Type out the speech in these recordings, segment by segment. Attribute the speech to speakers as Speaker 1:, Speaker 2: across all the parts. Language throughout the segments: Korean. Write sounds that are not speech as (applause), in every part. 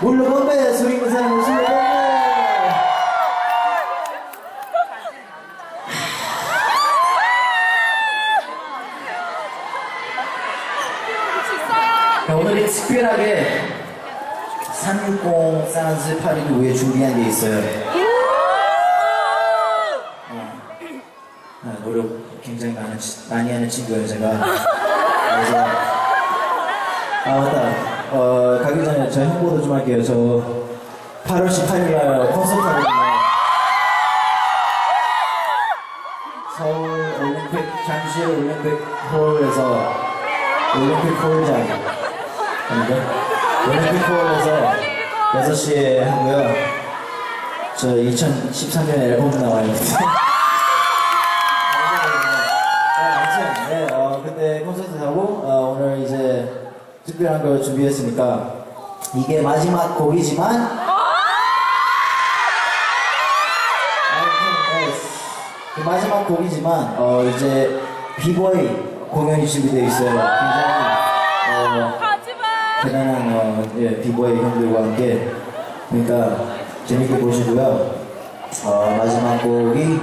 Speaker 1: 물로 건배 소리 사람 물로 건배 자, 오늘은 특별하게 360 산스 파리를 위해 준비한 게 있어요. 어, 아, 노력 굉장히 많은, 치- 많이 하는 친구예요, 제가. 그래서, 아, 맞다. 저 홍보도 좀 할게요. 저 8월 18일 날 콘서트 하거든요. 서울 올림픽, 잠실 올림픽 홀에서 올림픽 홀장. 아닌가? 올림픽 홀에서 6시에 하고요. 저 2013년에 앨범 나와요. (laughs) 네, 아무튼, 네, 어, 그때 콘서트 하고, 어, 오늘 이제 특별한 걸 준비했으니까, 이게 마지막 곡이지만, 그 마지막 곡이지만, 어, 이제, 비보이 공연이 준비되어 있어요. 굉장히, 어, 대단한, 어, 예, 비보이 형들과 함께, 그러니까, 재밌게 보시고요. 어, 마지막 곡이,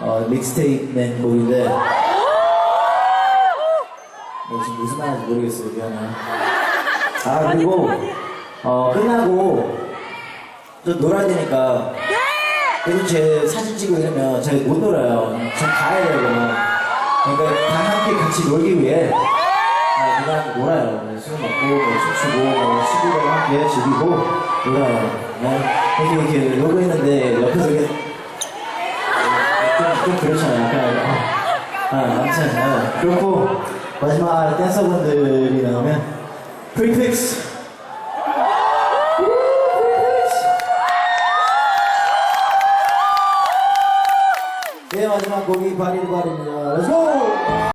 Speaker 1: 어, 믹스테이프 낸 곡인데, 네, 지금 무슨 말인지 모르겠어요. 미안해요. 아, 그리고, 어, 끝나고, 좀 놀아야 되니까, 그리고 제 사진 찍고 이러면 제가 못 놀아요. 전 가야 돼요, 그러면. 그러니까 다 함께 같이 놀기 위해, 아, 그냥 놀아요. 네, 술 먹고, 뭐, 춤추고, 뭐, 친구들과 함께 즐기고, 놀아요. 네. 이렇게, 이렇게 놀고 있는데, 옆에서 이렇게, 좀, 좀 그렇잖아요. 약간, 아, 아, 아무튼, 네. 그렇고, 마지막 댄서분들이 나오면, 프리픽스! 네, 마지막 곡이 바리바리입니다. 렛츠고!